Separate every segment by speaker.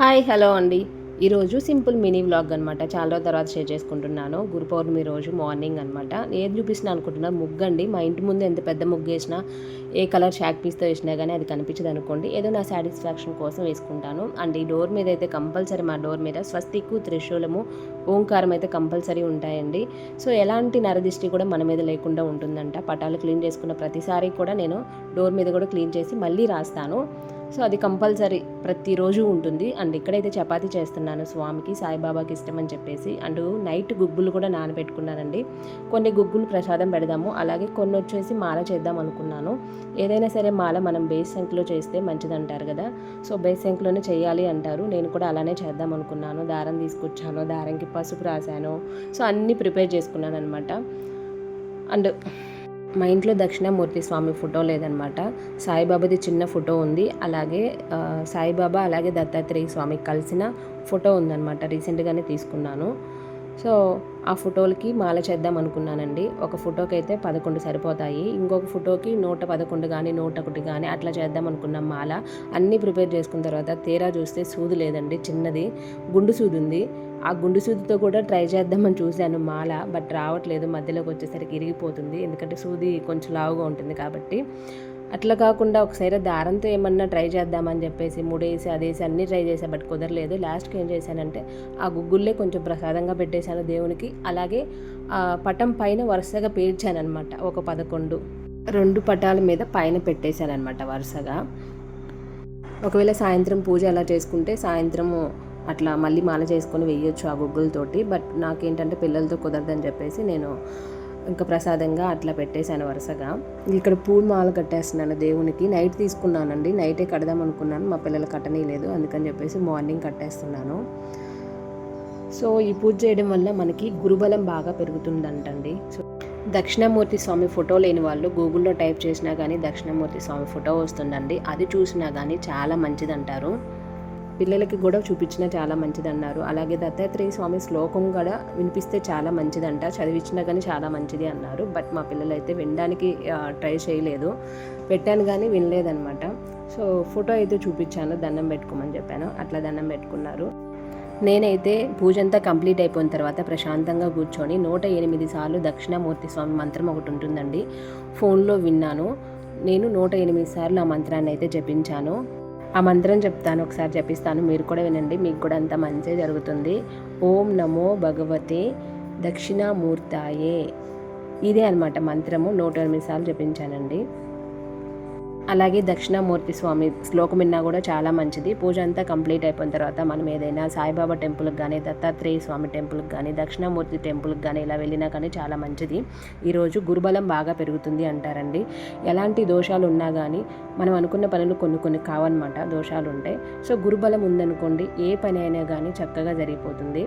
Speaker 1: Hi hello అండి. ఈరోజు simple mini vlog అనమాట చాలా రోజుల తర్వాత షేర్ చేసుకుంటున్నాను. గురు పౌర్ణమి రోజు మార్నింగ్ అనమాట ఏది చూపిస్తున్నా అనుకుంటున్నా ముగ్గు అండి మా ఇంటి ముందు ఎంత పెద్ద ముగ్గు వేసినా ఏ కలర్ షాక్ పీస్తో వేసినా కానీ అది కనిపించదు అనుకోండి. ఏదో నా సాటిస్ఫాక్షన్ కోసం వేసుకుంటాను. అండ్ ఈ డోర్ మీద అయితే కంపల్సరీ మా డోర్ మీద స్వస్తికు త్రిశూలము ఓంకారం అయితే కంపల్సరీ ఉంటాయండి. సో ఎలాంటి నరదిష్టి కూడా మన మీద లేకుండా ఉంటుందంట. పటాలు క్లీన్ చేసుకున్న ప్రతిసారి కూడా నేను డోర్ మీద కూడా క్లీన్ చేసి మళ్ళీ రాస్తాను. సో అది కంపల్సరీ ప్రతిరోజు ఉంటుంది. అండ్ ఇక్కడైతే చపాతీ చేస్తున్నాను స్వామికి సాయిబాబాకి ఇష్టం అని చెప్పేసి. అండ్ నైట్ గుగ్గులు కూడా నానబెట్టుకున్నానండి. కొన్ని గుగ్గులు ప్రసాదం పెడదాము. అలాగే కొన్ని వచ్చేసి మాల చేద్దాం అనుకున్నాను. ఏదైనా సరే మాల మనం బేస్ సంఖ్యలో చేస్తే మంచిది అంటారు కదా. సో బేస్ సంఖ్యలోనే చేయాలి అంటారు. నేను కూడా అలానే చేద్దాం అనుకున్నాను. దారం తీసుకొచ్చాను. దారంకి పసుపు రాశాను. సో అన్నీ ప్రిపేర్ చేసుకున్నాను అనమాట అండ్ మా ఇంట్లో దక్షిణామూర్తి స్వామి ఫోటో లేదనమాట. సాయిబాబాది చిన్న ఫోటో ఉంది. అలాగే సాయిబాబా అలాగే దత్తాత్రేయ స్వామి కలిసిన ఫోటో ఉందన్నమాట రీసెంట్గానే తీసుకున్నాను. సో ఆ ఫోటోలకి మాల చేద్దాం అనుకున్నానండి. ఒక ఫోటోకి అయితే పదకొండు సరిపోతాయి. ఇంకొక ఫోటోకి నూట పదకొండు కానీ నూట ఒకటి కానీ అట్లా చేద్దాం అనుకున్నాం మాల. అన్నీ ప్రిపేర్ చేసుకున్న తర్వాత తీరా చూస్తే సూది లేదండి చిన్నది. గుండు సూది ఉంది. ఆ గుండు సూదితో కూడా ట్రై చేద్దామని చూశాను మాల బట్ రావట్లేదు. మధ్యలోకి వచ్చేసరికి ఇరిగిపోతుంది. ఎందుకంటే సూది కొంచెం లావుగా ఉంటుంది కాబట్టి. అట్లా కాకుండా ఒకసారి దారంతో ఏమన్నా ట్రై చేద్దామని చెప్పేసి మూడేసి అదేసి అన్నీ ట్రై చేసా బట్ కుదరలేదు. లాస్ట్కి ఏం చేశానంటే ఆ గుగ్గుల్లే కొంచెం ప్రసాదంగా పెట్టేశాను దేవునికి. అలాగే ఆ పటం పైన వరుసగా పేర్చానమాట ఒక పదకొండు. రెండు పటాల మీద పైన పెట్టేశానమాట వరుసగా. ఒకవేళ సాయంత్రం పూజ అలా చేసుకుంటే సాయంత్రము అట్లా మళ్ళీ మాల చేసుకొని వేయొచ్చు ఆ గుగ్గులతోటి బట్ నాకేంటంటే పిల్లలతో కుదరదని చెప్పేసి నేను ఇంకా ప్రసాదంగా అట్లా పెట్టేశాను వరుసగా. ఇక్కడ పూలమాల కట్టేస్తున్నాను దేవునికి. నైట్ తీసుకున్నానండి. నైటే కడదాం అనుకున్నాను. మా పిల్లలు కట్టనీయలేదు. అందుకని చెప్పేసి మార్నింగ్ కట్టేస్తున్నాను. సో ఈ పూజ చేయడం వల్ల మనకి గురుబలం బాగా పెరుగుతుందంటండి. సో దక్షిణామూర్తి స్వామి ఫోటో లేని వాళ్ళు గూగుల్లో టైప్ చేసినా కానీ దక్షిణామూర్తి స్వామి ఫోటో వస్తుందండి. అది చూసినా కానీ చాలా మంచిదంటారు. పిల్లలకి కూడా చూపించిన చాలా మంచిది అన్నారు అలాగే దత్తాత్రేయ స్వామి శ్లోకం కూడా వినిపిస్తే చాలా మంచిదంట. చదివించినా కానీ చాలా మంచిది అన్నారు. బట్ మా పిల్లలు అయితే వినడానికి ట్రై చేయలేదు. పెట్టాను కానీ వినలేదనమాట సో ఫోటో అయితే చూపించాను. దండం పెట్టుకోమని చెప్పాను. అట్లా దండం పెట్టుకున్నారు. నేనైతే పూజ అంతా కంప్లీట్ అయిపోయిన తర్వాత ప్రశాంతంగా కూర్చొని నూట ఎనిమిది సార్లు దక్షిణామూర్తి స్వామి మంత్రం ఒకటి ఉంటుందండి. ఫోన్లో విన్నాను. నేను నూట ఎనిమిది సార్లు ఆ మంత్రాన్ని అయితే జపించాను. ఆ మంత్రం చెప్తాను ఒకసారి జపిస్తాను మీరు కూడా వినండి మీకు కూడా అంత మంచి జరుగుతుంది. ఓం నమో భగవతే దక్షిణామూర్తాయే. ఇదే అనమాట మంత్రము. నూట ఎనిమిది సార్లు జపించానండి. అలాగే దక్షిణామూర్తి స్వామి శ్లోకం విన్నా కూడా చాలా మంచిది. పూజ అంతా కంప్లీట్ అయిపోయిన తర్వాత మనం ఏదైనా సాయిబాబా టెంపుల్కి కానీ దత్తాత్రేయ స్వామి టెంపుల్కి కానీ దక్షిణామూర్తి టెంపుల్కి కానీ ఇలా వెళ్ళినా కానీ చాలా మంచిది. ఈరోజు గురుబలం బాగా పెరుగుతుంది అంటారండి. ఎలాంటి దోషాలు ఉన్నా కానీ మనం అనుకున్న పనులు కొన్ని కొన్ని కావన్నమాట దోషాలు ఉంటాయి సో గురుబలం ఉందనుకోండి ఏ పని అయినా కానీ చక్కగా జరిగిపోతుంది.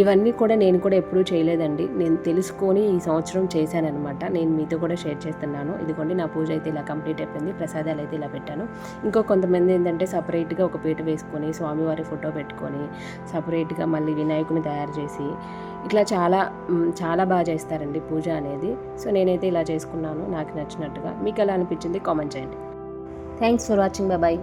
Speaker 1: ఇవన్నీ కూడా నేను కూడా ఎప్పుడూ చేయలేదండి. నేను తెలుసుకొని ఈ సంవత్సరం చేశానఅనమాట నేను మీతో కూడా షేర్ చేస్తున్నాను. ఇదిగోండి నా పూజ అయితే ఇలా కంప్లీట్ అయిపోయింది. ప్రసాదాలు అయితే ఇలా పెట్టాను. ఇంకో కొంతమంది ఏంటంటే సపరేట్గా ఒక పీట వేసుకొని స్వామివారి ఫోటో పెట్టుకొని సపరేట్గా మళ్ళీ వినాయకుని తయారు చేసి ఇట్లా చాలా చాలా బాగా చేస్తారండి పూజ అనేది. సో నేనైతే ఇలా చేసుకున్నాను. నాకు నచ్చినట్టుగా. మీకు ఎలా అనిపించింది? కామెంట్ చేయండి. Thanks for watching bye